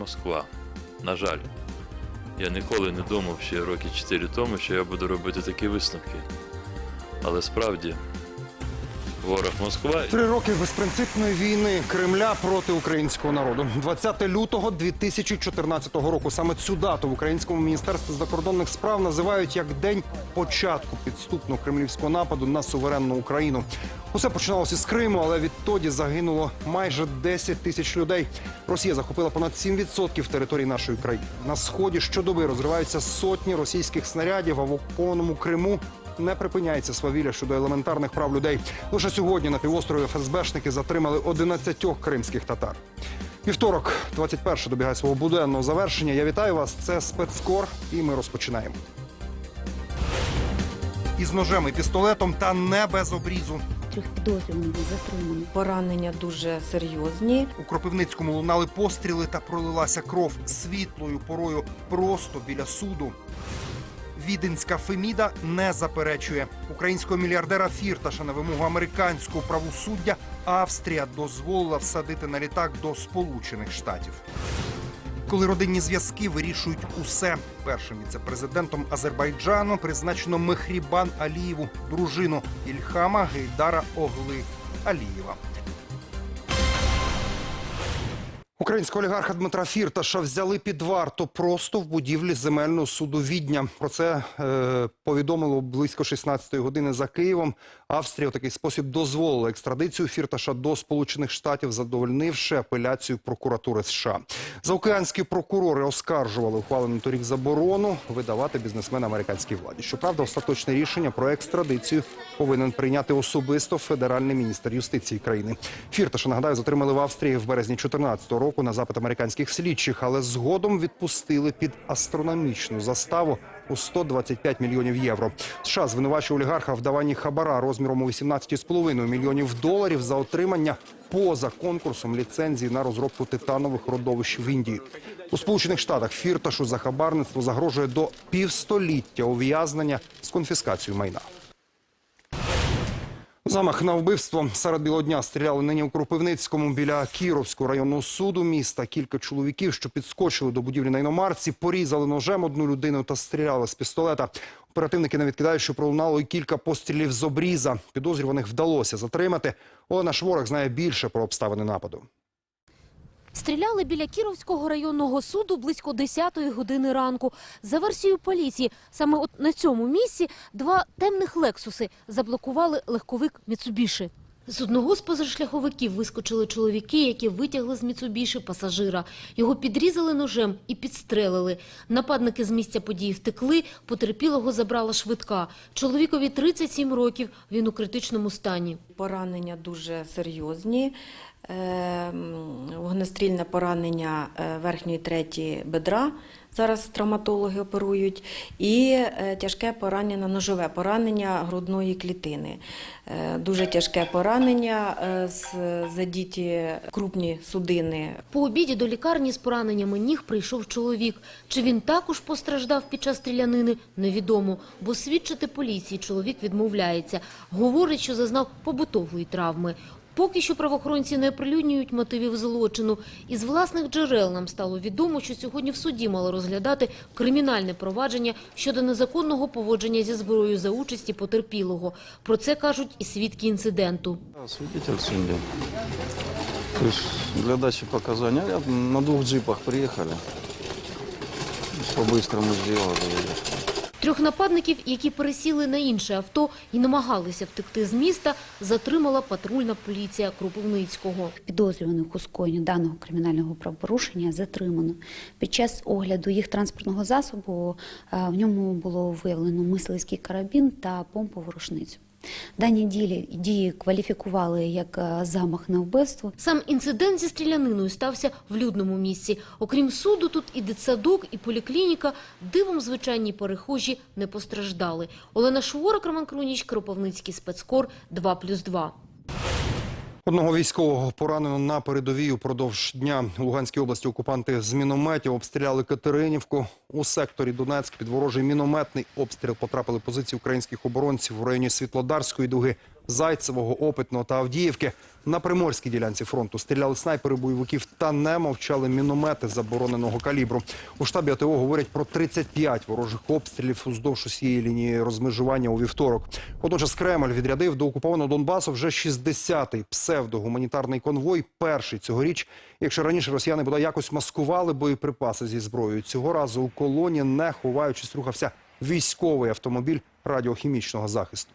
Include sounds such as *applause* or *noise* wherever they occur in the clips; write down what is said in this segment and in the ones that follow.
Москва. На жаль, я ніколи не думав ще роки 4 тому, що я буду робити такі висновки. Але справді, ворог Москва Три роки безпринципної війни Кремля проти українського народу. 20 лютого 2014 року. Саме цю дату в українському міністерстві закордонних справ називають як день початку підступного кремлівського нападу на суверенну Україну. Усе починалося з Криму, але відтоді загинуло майже 10 тисяч людей. Росія захопила понад 7% території нашої країни. На сході щодоби розриваються сотні російських снарядів, а в окупованому Криму не припиняється свавілля щодо елементарних прав людей. Лише сьогодні на півострові ФСБшники затримали 11 кримських татар. Вівторок, 21 добігає свого буденного завершення. Я вітаю вас. Це спецкор, і ми розпочинаємо. Із ножем і пістолетом та не без обрізу. Трьох підозрюваних затримано. Поранення дуже серйозні. У Кропивницькому лунали постріли та пролилася кров світлою порою просто біля суду. Віденська Феміда не заперечує українського мільярдера Фірташа на вимогу американського правосуддя. Австрія дозволила всадити на літак до Сполучених Штатів. Коли родинні зв'язки вирішують усе, першим віце-президентом Азербайджану призначено Мехрібан Алієву, дружину Ільхама Гейдара Огли Алієва. Українського олігарха Дмитра Фірташа взяли під варту просто в будівлі земельного суду Відня. Про це е, повідомило близько 16-ї години за Києвом. Австрія у такий спосіб дозволила екстрадицію Фірташа до Сполучених Штатів, задовольнивши апеляцію прокуратури США. Заокеанські прокурори оскаржували ухвалену торік заборону видавати бізнесмена американській владі. Щоправда, остаточне рішення про екстрадицію повинен прийняти особисто федеральний міністр юстиції країни. Фірташа нагадаю, затримали в Австрії в березні 2014 року на запит американських слідчих, але згодом відпустили під астрономічну заставу у 125 мільйонів євро. США звинувачує олігарха в даванні хабара розміром у 18,5 мільйонів доларів за отримання поза конкурсом ліцензії на розробку титанових родовищ в Індії. У Сполучених Штатах фірташу за хабарництво загрожує до півстоліття ув'язнення з конфіскацією майна. Замах на вбивство серед білого дня стріляли нині у Кропивницькому біля Кіровського районного суду міста. Кілька чоловіків, що підскочили до будівлі на іномарці, порізали ножем одну людину та стріляли з пістолета. Оперативники не відкидають, що пролунало і кілька пострілів з обріза. Підозрюваних вдалося затримати. Олена Шворак знає більше про обставини нападу. Стріляли біля Кіровського районного суду близько 10-ї години ранку. За версією поліції, саме от на цьому місці два темних лексуси заблокували легковик Міцубіші. З одного з позашляховиків вискочили чоловіки, які витягли з Міцубіші пасажира. Його підрізали ножем і підстрелили. Нападники з місця події втекли, потерпілого забрала швидка. Чоловікові 37 років, він у критичному стані. Поранення дуже серйозні. Е, Вогнестрільне поранення е, верхньої треті бедра. Зараз травматологи оперують. І е, тяжке поранення, ножове поранення грудної клітини. Е, Дуже тяжке поранення, задіті крупні судини По обіді до лікарні з пораненнями ніг прийшов чоловік. Чи він також постраждав під час стрілянини, невідомо, бо свідчити поліції чоловік відмовляється. Говорить, що зазнав побутової травми. Поки що правоохоронці не оприлюднюють мотивів злочину. Із власних джерел нам стало відомо, що сьогодні в суді мали розглядати кримінальне провадження щодо незаконного поводження зі зброєю за участі потерпілого. Про це кажуть і свідки інциденту. Свидетель семьи. Для дачи показаний а на двух джипах приехали. По-быстрому сделали. Трьох нападників, які пересіли на інше авто і намагалися втекти з міста, затримала патрульна поліція Кропивницького. Підозрюваних у скоєнні даного кримінального правопорушення затримано. Під час огляду їх транспортного засобу е, в ньому було виявлено мисливський карабін та помпову рушницю. Дані дії, дії кваліфікували як е, замах на вбивство. Сам інцидент зі стріляниною стався в людному місці. Окрім суду, тут і дитсадок, і поліклініка. Дивом звичайні перехожі не постраждали. Олена Шворак, Роман Круніч, Кропивницький спецкор 2+,2. Одного військового поранено на передовій упродовж дня у Луганській області. Окупанти з мінометів обстріляли Катеринівку. У секторі Донецьк під ворожий мінометний обстріл потрапили позиції українських оборонців в районі Світлодарської дуги. Зайцевого, Опитного та Авдіївки. На приморській ділянці фронту стріляли снайпери бойовиків та не мовчали міномети забороненого калібру. У штабі АТО говорять про 35 ворожих обстрілів уздовж усієї лінії розмежування у вівторок. Водночас Кремль відрядив до окупованого Донбасу вже 60-й псевдогуманітарний конвой, перший цьогоріч. Якщо раніше росіяни бодай якось маскували боєприпаси зі зброєю, цього разу у колоні, не ховаючись, рухався військовий автомобіль радіохімічного захисту.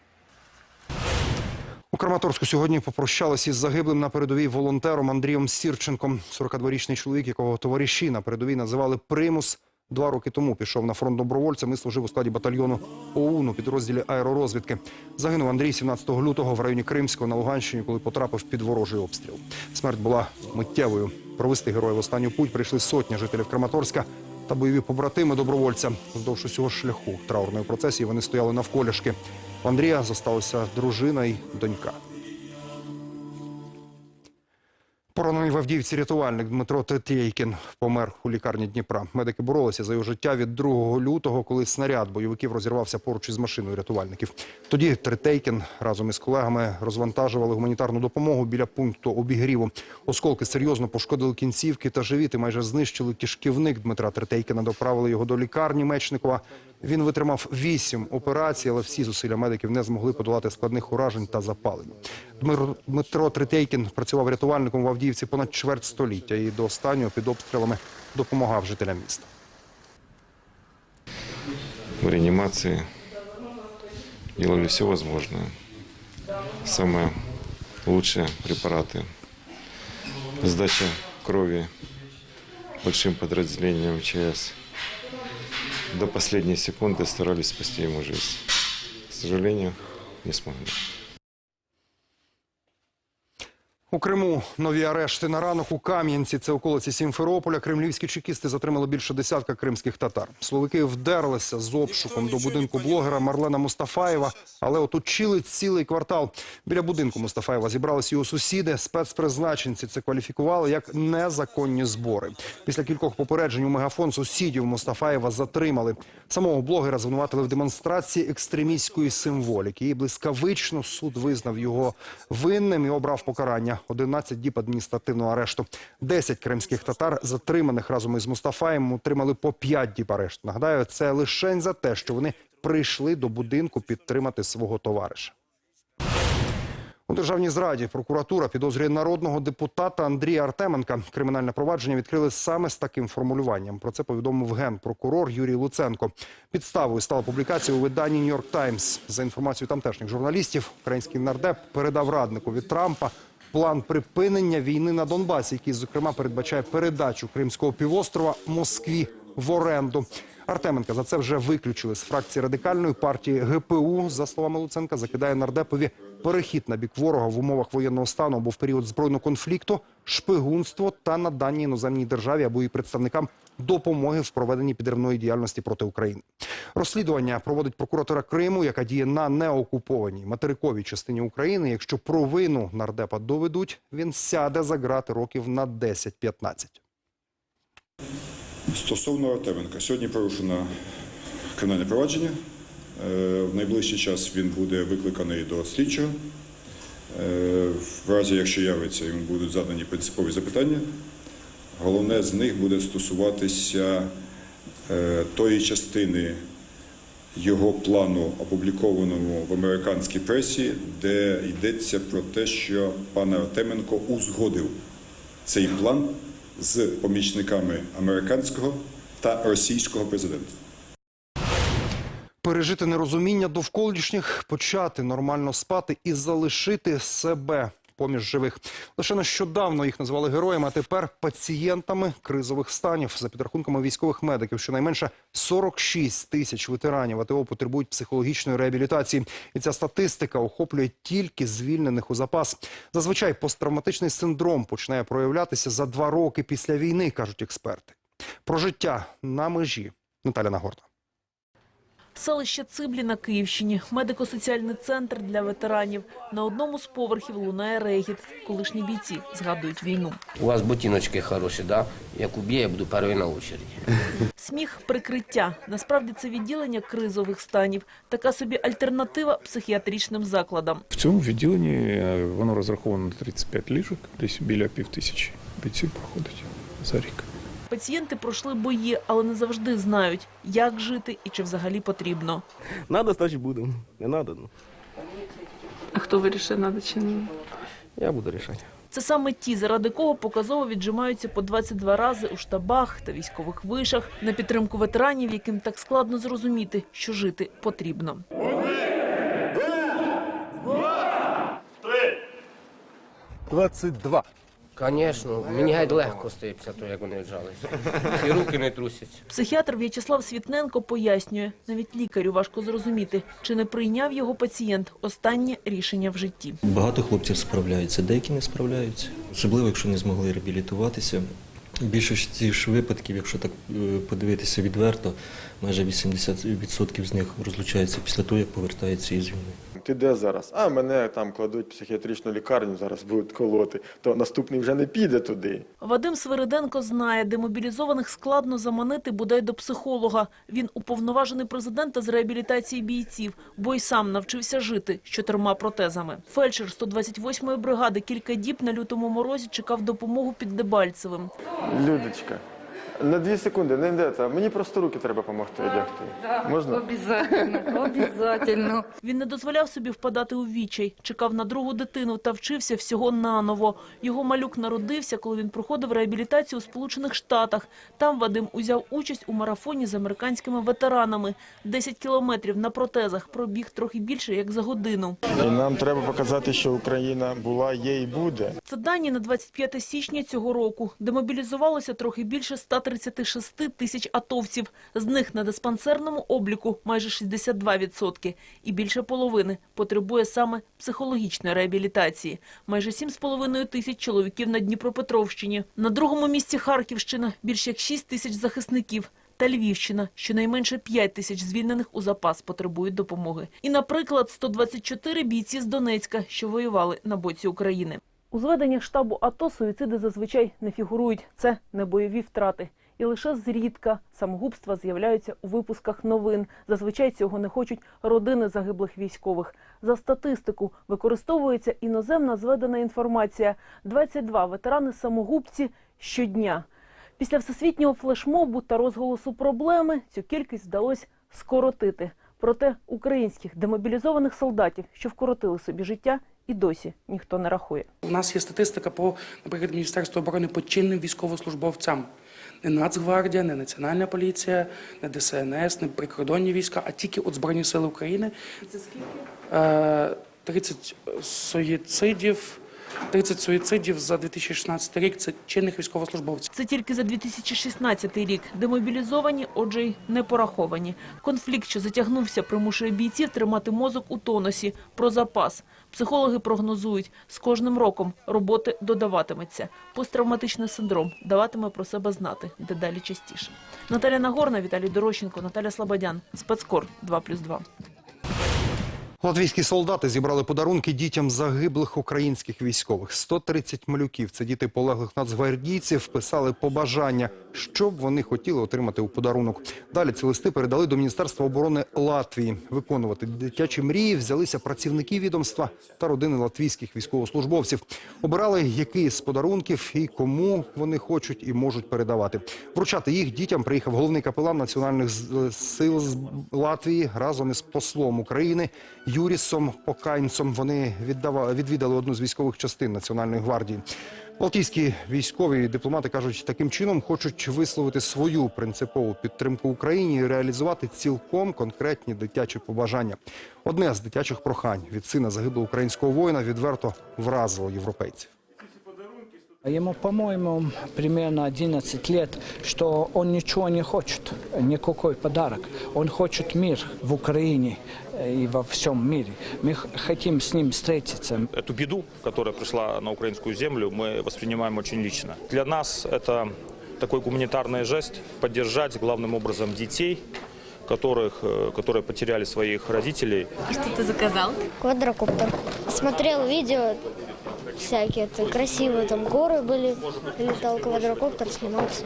У Краматорську сьогодні попрощалися із загиблим на передовій волонтером Андрієм Сірченком. 42-річний чоловік, якого товариші на передовій називали Примус. Два роки тому пішов на фронт добровольцем і служив у складі батальйону ОУН у підрозділі аеророзвідки. Загинув Андрій 17 лютого в районі Кримського на Луганщині, коли потрапив під ворожий обстріл. Смерть була миттєвою. Провести героя в останню путь прийшли сотні жителів Краматорська та бойові побратими добровольця. Вздовж усього шляху траурної процесії вони стояли навколішки. Андрія зосталася дружина і донька. Поранений в Авдіївці рятувальник Дмитро Тетєйкін помер у лікарні Дніпра. Медики боролися за його життя від 2 лютого, коли снаряд бойовиків розірвався поруч із машиною рятувальників. Тоді Третейкін разом із колегами розвантажували гуманітарну допомогу біля пункту обігріву. Осколки серйозно пошкодили кінцівки та живіт і майже знищили кишківник Дмитра Третейкіна. Доправили його до лікарні Мечникова. Він витримав вісім операцій, але всі зусилля медиків не змогли подолати складних уражень та запалень. Дмир- Дмитро Третейкін працював рятувальником в Авдіївці понад чверть століття і до останнього під обстрілами допомагав жителям міста. в реанимации, делали все возможное. Самые лучшие препараты. Сдача крови большим подразделением ЧС. До последней секунды старались спасти ему жизнь. К сожалению, не смогли. У Криму нові арешти на ранок у Кам'янці, це околиці Сімферополя. Кремлівські чекісти затримали більше десятка кримських татар. Словики вдерлися з обшуком до будинку блогера Марлена Мустафаєва, але оточили цілий квартал. Біля будинку Мустафаєва зібралися його сусіди. Спецпризначенці це кваліфікували як незаконні збори. Після кількох попереджень у мегафон сусідів Мустафаєва затримали. Самого блогера звинуватили в демонстрації екстремістської символіки. І блискавично суд визнав його винним і обрав покарання 11 діб адміністративного арешту. 10 кримських татар, затриманих разом із Мустафаєм, отримали по 5 діб арешту. Нагадаю, це лише за те, що вони прийшли до будинку підтримати свого товариша. У державній зраді прокуратура підозрює народного депутата Андрія Артеменка. Кримінальне провадження відкрили саме з таким формулюванням. Про це повідомив генпрокурор Юрій Луценко. Підставою стала публікація у виданні Нью-Йорк Таймс. За інформацією тамтешніх журналістів, український нардеп передав раднику від Трампа план припинення війни на Донбасі, який, зокрема, передбачає передачу Кримського півострова Москві в оренду. Артеменка за це вже виключили з фракції радикальної партії ГПУ. За словами Луценка, закидає нардепові перехід на бік ворога в умовах воєнного стану або в період збройного конфлікту, шпигунство та надання іноземній державі або її представникам допомоги в проведенні підривної діяльності проти України. Розслідування проводить прокуратура Криму, яка діє на неокупованій материковій частині України. Якщо провину нардепа доведуть, він сяде за грати років на 10-15. Стосовно Артеменка, сьогодні порушено кримінальне провадження. Е, В найближчий час він буде викликаний до слідчого. Е, В разі, якщо явиться, йому будуть задані принципові запитання. Головне з них буде стосуватися е, тої частини його плану, опублікованому в американській пресі, де йдеться про те, що пан Артеменко узгодив цей план з помічниками американського та російського президента. Пережити нерозуміння довколишніх, почати нормально спати і залишити себе поміж живих. Лише нещодавно їх назвали героями, а тепер пацієнтами кризових станів. За підрахунками військових медиків, щонайменше 46 тисяч ветеранів АТО потребують психологічної реабілітації. І ця статистика охоплює тільки звільнених у запас. Зазвичай посттравматичний синдром починає проявлятися за два роки після війни, кажуть експерти. Про життя на межі Наталя Нагорна. Селище Циблі на Київщині. Медико-соціальний центр для ветеранів. На одному з поверхів лунає регіт. Колишні бійці згадують війну. У вас ботиночки хороші, да? Як уб'є, я буду перший на очереді. Сміх – прикриття. Насправді це відділення кризових станів. Така собі альтернатива психіатричним закладам. В цьому відділенні е, воно розраховано на 35 ліжок, десь біля півтисячі бійців проходить за рік. Пацієнти пройшли бої, але не завжди знають, як жити і чи взагалі потрібно. Надо, значить будемо. Не надо, ну. А хто вирішить, надо чи ні? Я буду рішати. Це саме ті, заради кого показово віджимаються по 22 рази у штабах та військових вишах на підтримку ветеранів, яким так складно зрозуміти, що жити потрібно. 22. Звісно, мені геть легко стає після того, як вони віджалися. І руки не трусяться. Психіатр В'ячеслав Світненко пояснює, навіть лікарю важко зрозуміти, чи не прийняв його пацієнт останнє рішення в житті. Багато хлопців справляються, деякі не справляються, особливо якщо не змогли реабілітуватися. Більшості ж випадків, якщо так е, подивитися відверто, майже 80% з них розлучаються після того, як повертаються із війни. Ти де зараз? А мене там кладуть в психіатричну лікарню, зараз будуть колоти. То наступний вже не піде туди. Вадим Свириденко знає, демобілізованих складно заманити бодай до психолога. Він уповноважений президента з реабілітації бійців, бо й сам навчився жити з чотирма протезами. Фельдшер 128-ї бригади кілька діб на лютому морозі чекав допомогу під Дебальцевим. Людочка, на дві секунди, не йдете. Мені просто руки треба допомогти одягти. Можна? Обязательно, *laughs* обязательно. Він не дозволяв собі впадати у відчай, чекав на другу дитину та вчився всього наново. Його малюк народився, коли він проходив реабілітацію у Сполучених Штатах. Там Вадим узяв участь у марафоні з американськими ветеранами. 10 кілометрів на протезах пробіг трохи більше, як за годину. І нам треба показати, що Україна була, є і буде. Це дані на 25 січня цього року. Демобілізувалося трохи більше 136 тисяч атовців. З них на диспансерному обліку майже 62%. І більше половини потребує саме психологічної реабілітації. Майже 7,5 тисяч чоловіків на Дніпропетровщині. На другому місці Харківщина – більш як 6 тисяч захисників. Та Львівщина, щонайменше 5 тисяч звільнених у запас потребують допомоги. І, наприклад, 124 бійці з Донецька, що воювали на боці України. У зведеннях штабу АТО суїциди зазвичай не фігурують. Це не бойові втрати. І лише зрідка самогубства з'являються у випусках новин. Зазвичай цього не хочуть родини загиблих військових. За статистику використовується іноземна зведена інформація. 22 ветерани-самогубці щодня. Після всесвітнього флешмобу та розголосу проблеми цю кількість вдалося скоротити. Проте українських демобілізованих солдатів, що вкоротили собі життя, і досі ніхто не рахує. У нас є статистика по, наприклад, Міністерству оборони по чинним військовослужбовцям. Не Нацгвардія, не Національна поліція, не ДСНС, не прикордонні війська, а тільки от Збройні Сили України. Це скільки? Е, 30 суїцидів, 30 суїцидів за 2016 рік це чинних військовослужбовців. Це тільки за 2016 рік. Демобілізовані, отже, й не пораховані. Конфлікт, що затягнувся, примушує бійців тримати мозок у тонусі. Про запас. Психологи прогнозують, з кожним роком роботи додаватиметься. Посттравматичний синдром даватиме про себе знати дедалі частіше. Наталя Нагорна, Віталій Дорощенко, Наталя Слободян. Спецкор 2+,2. Латвійські солдати зібрали подарунки дітям загиблих українських військових. 130 малюків, це діти полеглих нацгвардійців, писали побажання, що б вони хотіли отримати у подарунок. Далі ці листи передали до Міністерства оборони Латвії. Виконувати дитячі мрії взялися працівники відомства та родини латвійських військовослужбовців. Обирали, який з подарунків і кому вони хочуть і можуть передавати. Вручати їх дітям приїхав головний капелан національних сил з Латвії разом із послом України Юрісом Поканцем. Вони віддава- відвідали одну з військових частин Національної гвардії. Балтійські військові дипломати кажуть, таким чином хочуть висловити свою принципову підтримку Україні і реалізувати цілком конкретні дитячі побажання. Одне з дитячих прохань від сина загиблого українського воїна відверто вразило європейців. Ему, по-моему, примерно 11 лет, что он ничего не хочет, никакой подарок. Он хочет мир в Украине и во всем мире. Мы х- хотим с ним встретиться. Эту беду, которая пришла на украинскую землю, мы воспринимаем очень лично. Для нас это такой гуманитарный жест поддержать главным образом детей, которых, э, которые потеряли своих родителей. Що ти заказав? Квадрокоптер. Смотрел видео всякие, это красивые там горы были, летал квадрокоптер, снимался.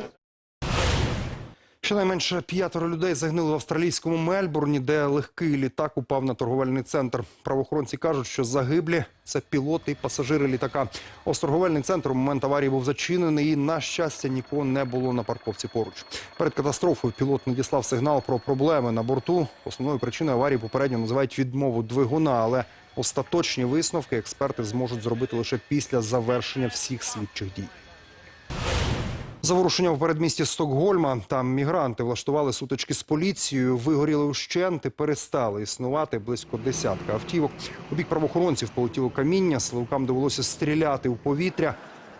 Щонайменше п'ятеро людей загинули в австралійському Мельбурні, де легкий літак упав на торговельний центр. Правоохоронці кажуть, що загиблі це пілоти і пасажири літака. Ось торговельний центр у момент аварії був зачинений і, на щастя, нікого не було на парковці поруч. Перед катастрофою пілот надіслав сигнал про проблеми на борту. Основною причиною аварії попередньо називають відмову двигуна, але остаточні висновки експерти зможуть зробити лише після завершення всіх слідчих дій. Заворушення в передмісті Стокгольма. Там мігранти влаштували сутички з поліцією, вигоріли ущент і перестали існувати близько десятка автівок. У бік правоохоронців полетіло каміння, силовикам довелося стріляти у повітря.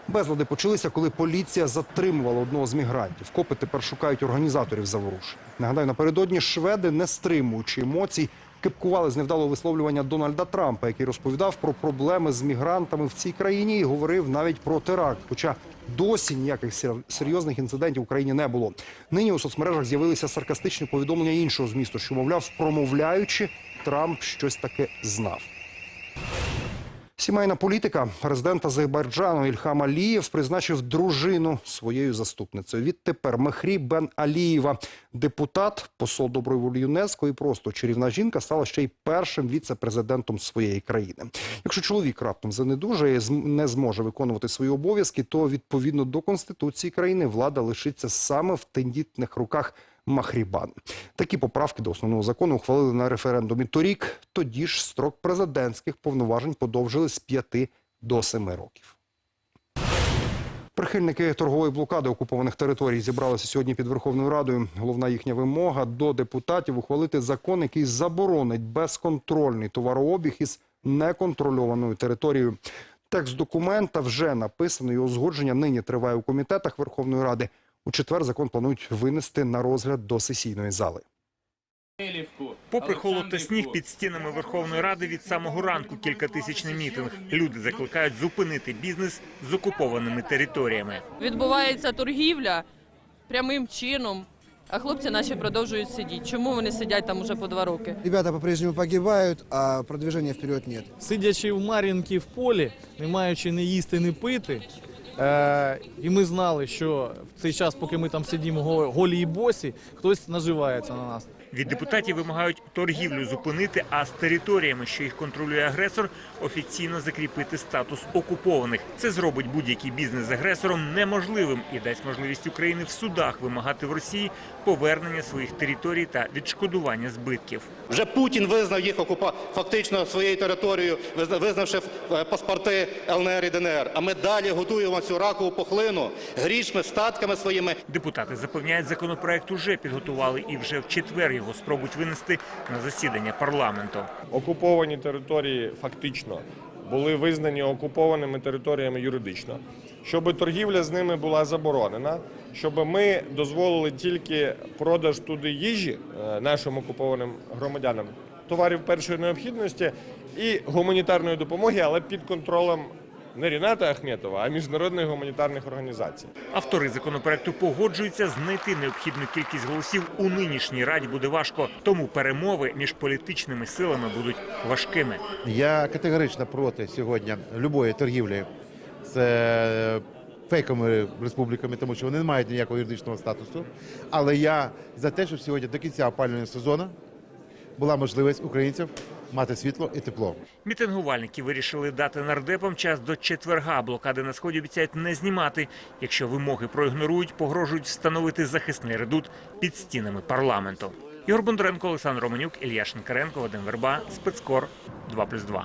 Безлади почалися, коли поліція затримувала одного з мігрантів. Копи тепер шукають організаторів заворушень. Нагадаю, напередодні шведи, не стримуючи емоцій, кипкували з невдалого висловлювання Дональда Трампа, який розповідав про проблеми з мігрантами в цій країні і говорив навіть про теракт. Хоча досі ніяких сер- серйозних інцидентів в Україні не було. Нині у соцмережах з'явилися саркастичні повідомлення іншого змісту, що мовляв, промовляючи, Трамп щось таке знав. Сімейна політика президент Азербайджану Ільхам Алієв призначив дружину своєю заступницею. Відтепер Мехрі Бен Алієва, депутат, посол доброї ЮНЕСКО і просто чарівна жінка стала ще й першим віце-президентом своєї країни. Якщо чоловік раптом занедужає, не зможе виконувати свої обов'язки, то відповідно до конституції країни влада лишиться саме в тендітних руках Махрібан. Такі поправки до основного закону ухвалили на референдумі торік. Тоді ж строк президентських повноважень подовжили з 5 до 7 років. Прихильники торгової блокади окупованих територій зібралися сьогодні під Верховною Радою. Головна їхня вимога до депутатів ухвалити закон, який заборонить безконтрольний товарообіг із неконтрольованою територією. Текст документа вже написано і узгодження нині триває у комітетах Верховної Ради. У четвер закон планують винести на розгляд до сесійної зали. Попри холод та сніг під стінами Верховної Ради від самого ранку кількатисячний мітинг. Люди закликають зупинити бізнес з окупованими територіями. Відбувається торгівля прямим чином, а хлопці наші продовжують сидіти. Чому вони сидять там уже по два роки? Ребята по-прежнему погибают, а продвижения вперед нет. Сидячи в Мар'їнки в полі, не маючи не їсти, не пити. Е, і ми знали, що в цей час, поки ми там сидімо го- голі і босі, хтось наживається на нас. Від депутатів вимагають торгівлю зупинити, а з територіями, що їх контролює агресор, офіційно закріпити статус окупованих. Це зробить будь-який бізнес з агресором неможливим і дасть можливість Україні в судах вимагати в Росії повернення своїх територій та відшкодування збитків. Вже Путін визнав їх окупа фактично своєю територією, визна- визнавши е, паспорти ЛНР і ДНР. А ми далі готуємо цю ракову пухлину грішми, статками своїми. Депутати запевняють, законопроект уже підготували і вже в четвер його спробують винести на засідання парламенту. окуповані території фактично були визнані окупованими територіями юридично, щоб торгівля з ними була заборонена, щоб ми дозволили тільки продаж туди їжі е, нашим окупованим громадянам, товарів першої необхідності і гуманітарної допомоги, але під контролем не Ріната Ахметова, а міжнародних гуманітарних організацій. Автори законопроекту погоджуються знайти необхідну кількість голосів у нинішній раді буде важко, тому перемови між політичними силами будуть важкими. Я категорично проти сьогодні любої торгівлі з е, фейковими республіками, тому що вони не мають ніякого юридичного статусу. Але я за те, щоб сьогодні до кінця опалювального сезону була можливість українців мати світло і тепло. Мітингувальники вирішили дати нардепам час до четверга. Блокади на сході обіцяють не знімати. Якщо вимоги проігнорують, погрожують встановити захисний редут під стінами парламенту. Ігор Бондаренко, Олександр Романюк, Ілья Шинкаренко, Вадим Верба, Спецкор 2+,2.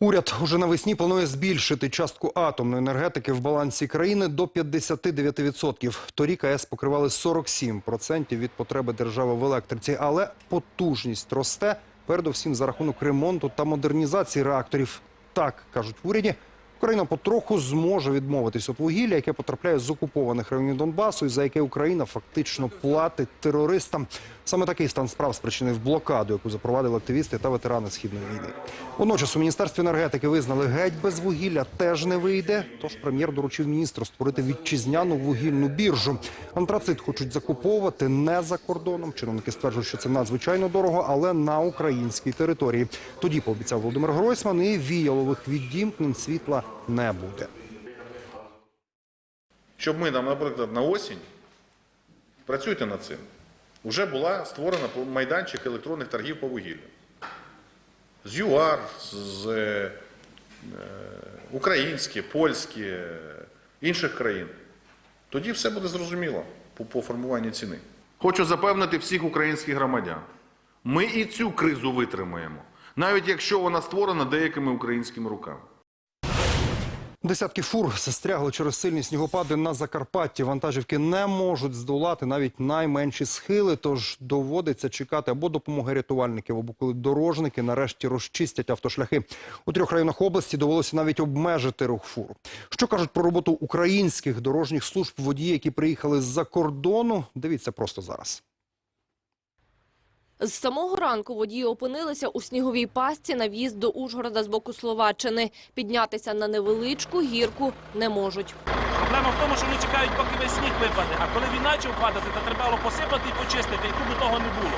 Уряд уже навесні планує збільшити частку атомної енергетики в балансі країни до 59%. Торік АЕС покривали 47% від потреби держави в електриці, але потужність росте передусім за рахунок ремонту та модернізації реакторів. Так кажуть в уряді. Україна потроху зможе відмовитись від вугілля, яке потрапляє з окупованих районів Донбасу, і за яке Україна фактично платить терористам. Саме такий стан справ спричинив блокаду, яку запровадили активісти та ветерани східної війни. Водночас у міністерстві енергетики визнали, геть без вугілля теж не вийде. Тож прем'єр доручив міністру створити вітчизняну вугільну біржу. Антрацит хочуть закуповувати не за кордоном. Чиновники стверджують, що це надзвичайно дорого, але на українській території. Тоді пообіцяв Володимир Гройсман, і віялових відімкнень світла не буде. Щоб ми там, наприклад, на осінь Працюйте над цим. Уже була створена майданчик електронних торгів по вугіллю. З ЮАР, з е, українські, польські, е, інших країн. Тоді все буде зрозуміло по, по формуванню ціни. Хочу запевнити всіх українських громадян. Ми і цю кризу витримаємо, навіть якщо вона створена деякими українськими руками. Десятки фур застрягли через сильні снігопади на Закарпатті. Вантажівки не можуть здолати навіть найменші схили, тож доводиться чекати або допомоги рятувальників, або коли дорожники нарешті розчистять автошляхи. У трьох районах області довелося навіть обмежити рух фур. Що кажуть про роботу українських дорожніх служб водії, які приїхали з-за кордону? Дивіться просто зараз. З самого ранку водії опинилися у сніговій пастці на в'їзд до Ужгорода з боку Словаччини. Піднятися на невеличку гірку не можуть. Проблема в тому, що вони чекають, поки весь сніг випаде. А коли він почав падати, то треба було посипати і почистити, яку би того не було.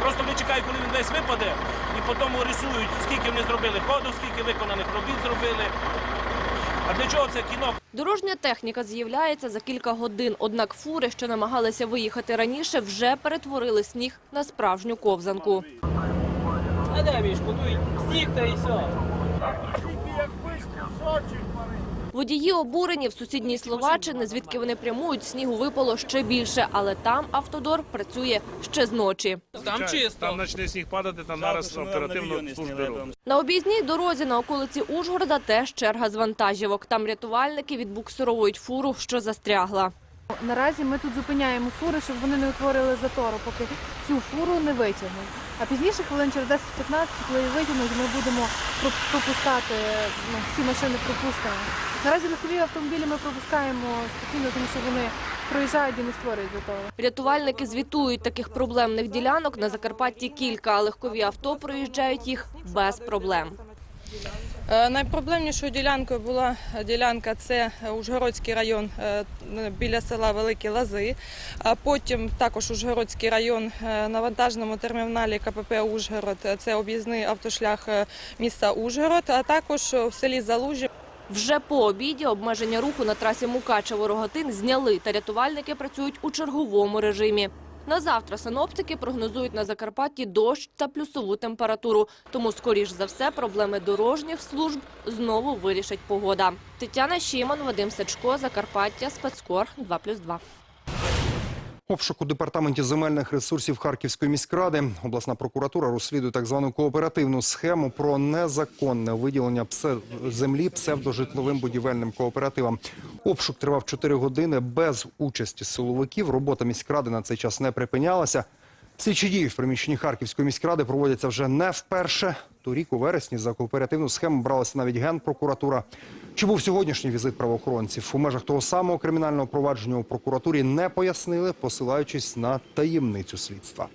Просто вони чекають, коли він весь випаде, і потім рисують, скільки вони зробили ходу, скільки виконаних робіт зробили. А для чого це кіно? Дорожня техніка з'являється за кілька годин, однак фури, що намагалися виїхати раніше, вже перетворили сніг на справжню ковзанку. А де між Тут сніг та і все. Водії обурені в сусідній Словаччині, звідки вони прямують, снігу випало ще більше, але там автодор працює ще з ночі. Там чисто. Там почне сніг падати, там зараз оперативно служби роблять. На об'їзній дорозі на околиці Ужгорода теж черга з вантажівок. Там рятувальники відбуксировують фуру, що застрягла. Наразі ми тут зупиняємо фури, щоб вони не утворили затору, поки цю фуру не витягнуть. А пізніше, хвилин через 10-15, коли її витягнуть, ми будемо про- пропускати, ну, всі машини пропустимо. Наразі легкові автомобілі ми пропускаємо спокійно, тому що вони проїжджають і не створюють затору. Рятувальники звітують таких проблемних ділянок на Закарпатті кілька, а легкові авто проїжджають їх без проблем. Е, Найпроблемнішою ділянкою була ділянка це Ужгородський район е, біля села Великі Лази. А потім також Ужгородський район е, на вантажному терміналі КПП Ужгород. Це об'їзний автошлях міста Ужгород, а також в селі Залужі. Вже по обіді обмеження руху на трасі Мукачево-Рогатин зняли, та рятувальники працюють у черговому режимі. На завтра синоптики прогнозують на Закарпатті дощ та плюсову температуру. Тому, скоріш за все, проблеми дорожніх служб знову вирішить погода. Тетяна Шіман, Вадим Сачко, Закарпаття, Спецкор 2+,2. Обшук у департаменті земельних ресурсів Харківської міськради. Обласна прокуратура розслідує так звану кооперативну схему про незаконне виділення землі псевдожитловим будівельним кооперативам. Обшук тривав 4 години без участі силовиків. Робота міськради на цей час не припинялася. Слідчі дії в приміщенні Харківської міськради проводяться вже не вперше. Торік у вересні за кооперативну схему бралася навіть генпрокуратура. Чи був сьогоднішній візит правоохоронців? У межах того самого кримінального провадження у прокуратурі не пояснили, посилаючись на таємницю слідства.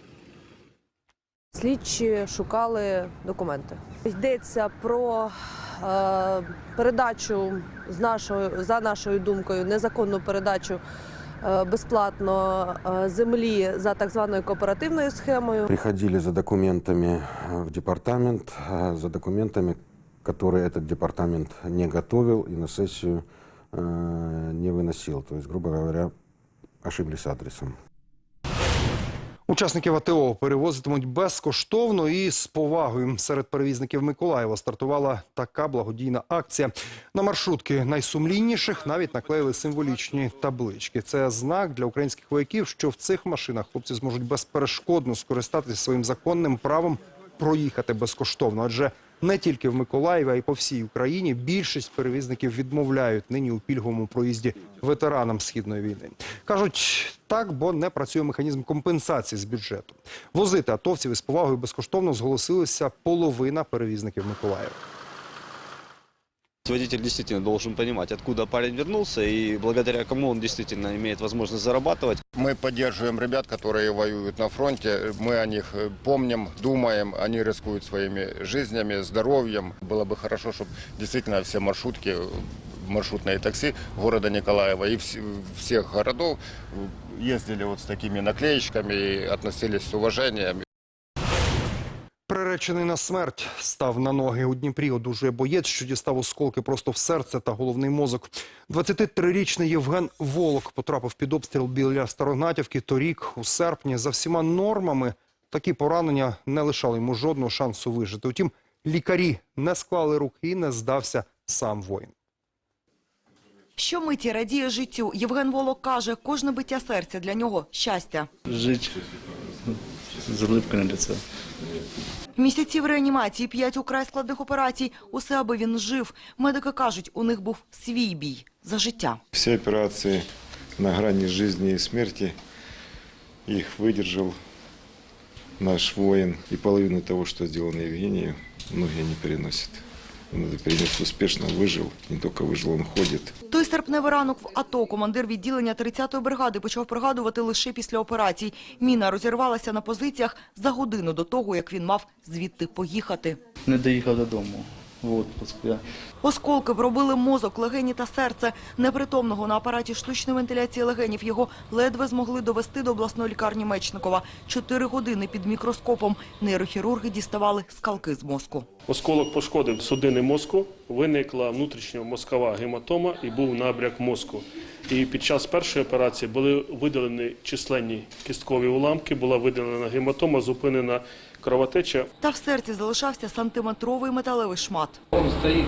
Слідчі шукали документи. Йдеться про е, передачу з нашою, за нашою думкою, незаконну передачу е, безплатно е, землі за так званою кооперативною схемою. Приходили за документами в департамент, за документами, которые этот департамент не готовил и на сессию э, не выносил. То есть, грубо говоря, ошиблись адресом. Учасників АТО перевозитимуть безкоштовно і з повагою. Серед перевізників Миколаєва стартувала така благодійна акція. На маршрутки найсумлінніших навіть наклеїли символічні таблички. Це знак для українських вояків, що в цих машинах хлопці зможуть безперешкодно скористатися своїм законним правом проїхати безкоштовно. Адже не тільки в Миколаєві, а й по всій Україні більшість перевізників відмовляють нині у пільговому проїзді ветеранам східної війни. кажуть так, бо не працює механізм компенсації з бюджету. Возити атовців із повагою безкоштовно зголосилися половина перевізників Миколаєва. Водитель действительно должен понимать, откуда парень вернулся и благодаря кому он действительно имеет возможность зарабатывать. Мы поддерживаем ребят, которые воюют на фронте. Мы о них э, помним, думаем. Они рискуют своими жизнями, здоровьем. Было бы хорошо, чтобы действительно все маршрутки, э, маршрутные такси города Николаева и вс- всех городов э, ездили вот с такими наклеечками и относились с уважением. Приречений на смерть став на ноги у Дніпрі. Одужує боєць, що дістав осколки просто в серце та головний мозок. 23-річний Євген Волок потрапив під обстріл біля Старогнатівки торік у серпні. За всіма нормами такі поранення не лишали йому жодного шансу вижити. Утім, лікарі не склали рук і не здався сам воїн. Щомиті радіє життю. Євген Волок каже, кожне биття серця для нього щастя. Жить з улыбкою на лице. Місяці в реанімації, п'ять украй складних операцій. Усе, аби він жив. Медики кажуть, у них був свій бій за життя. Всі операції на грані жизни і смерті їх видержав наш воїн. І половину того, що зроблено Евгению, многие не переносят. Он это перенес успешно, выжил. Не только выжил, он ходит. Той серпневий ранок в АТО командир відділення 30-ї бригади почав пригадувати лише після операцій. Міна розірвалася на позиціях за годину до того, як він мав звідти поїхати. Не доїхав додому в отпуск. Осколки пробили мозок, легені та серце. Непритомного на апараті штучної вентиляції легенів його ледве змогли довести до обласної лікарні Мечникова. Чотири години під мікроскопом нейрохірурги діставали скалки з мозку. Осколок пошкодив судини мозку, виникла внутрішньомозкова гематома і був набряк мозку. І під час першої операції були видалені численні кісткові уламки, була видалена гематома, зупинена кровотеча. Та в серці залишався сантиметровий металевий шмат. Он стоїть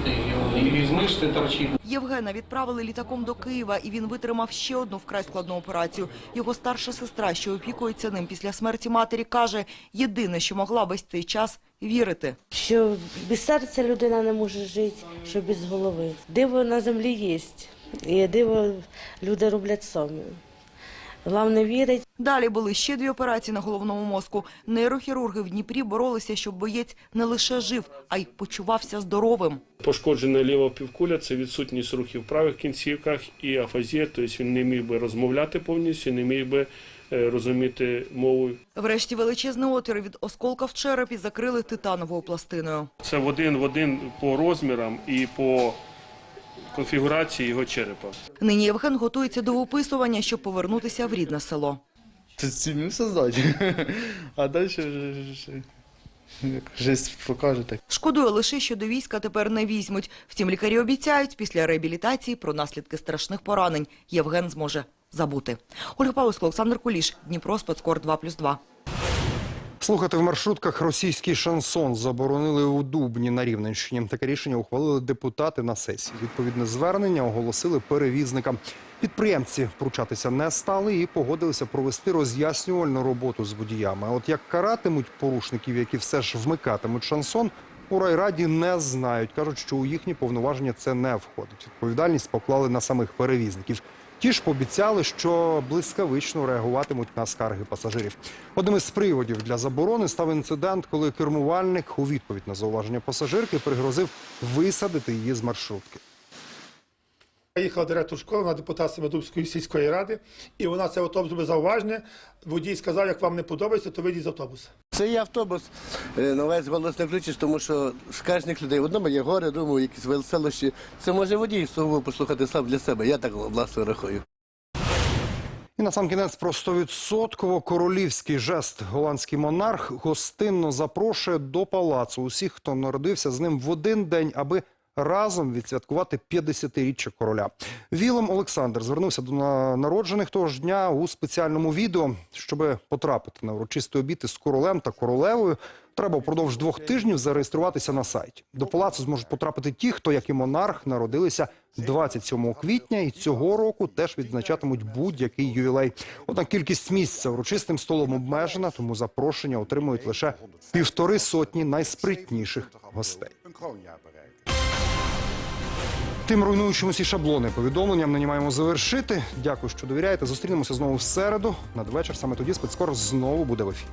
і з мишці торчить. Євгена відправили літаком до Києва, і він витримав ще одну вкрай складну операцію. Його старша сестра, що опікується ним після смерті матері, каже, єдине, що могла весь цей час вірити. що без серця людина не може жити, що без голови. Диво на землі є, і диво люди роблять самі. Головне вірить. Далі були ще дві операції на головному мозку. Нейрохірурги в Дніпрі боролися, щоб боєць не лише жив, а й почувався здоровим. Пошкоджена ліва півкуля це відсутність рухів в правих кінцівках і афазія, тобто він не міг би розмовляти повністю, не міг би е, розуміти мову. Врешті величезний отвір від осколка в черепі закрили титановою пластиною. Це в один в один по розмірам і по конфігурації його черепа. Нині Євген готується до виписування, щоб повернутися в рідне село. Сім'ю создати. А далі вже жесть покаже так. Шкодує лише, що до війська тепер не візьмуть. Втім, лікарі обіцяють, після реабілітації про наслідки страшних поранень Євген зможе забути. Ольга Павловська, Олександр Куліш, Дніпро, Спецкор 2+,2. Слухати в маршрутках російський шансон заборонили у Дубні на Рівненщині. Таке рішення ухвалили депутати на сесії. Відповідне звернення оголосили перевізникам. Підприємці вручатися не стали і погодилися провести роз'яснювальну роботу з водіями. От як каратимуть порушників, які все ж вмикатимуть шансон, у райраді не знають. кажуть, що у їхні повноваження це не входить. Відповідальність поклали на самих перевізників. Ті ж пообіцяли, що блискавично реагуватимуть на скарги пасажирів. Одним із приводів для заборони став інцидент, коли кермувальник у відповідь на зауваження пасажирки пригрозив висадити її з маршрутки. Їхала директор школи на депутат Семидубської сільської ради, і вона це автобус зробила зауваження. Водій сказав, як вам не подобається, то вийдіть з автобуса. Це є автобус, е, на весь голос не включиш, тому що з кожних людей в одному є горе, думаю, якісь веселощі. Це може водій сугубо послухати сам для себе. Я так власне рахую. І на сам кінець про 100% королівський жест. Голландський монарх гостинно запрошує до палацу усіх, хто народився з ним в один день, аби разом відсвяткувати 50-річчя короля. Вілем Олександр звернувся до на- народжених того ж дня у спеціальному відео, щоб потрапити на урочистий обід із королем та королевою. Треба впродовж двох тижнів зареєструватися на сайті. До палацу зможуть потрапити ті, хто, як і монарх, народилися 27 квітня, і цього року теж відзначатимуть будь-який ювілей. Однак кількість місць за урочистим столом обмежена, тому запрошення отримують лише півтори сотні найспритніших гостей. Тим руйнуючим усі шаблони повідомленням нині маємо завершити. Дякую, що довіряєте. Зустрінемося знову в середу. Надвечір саме тоді спецкор знову буде в ефірі.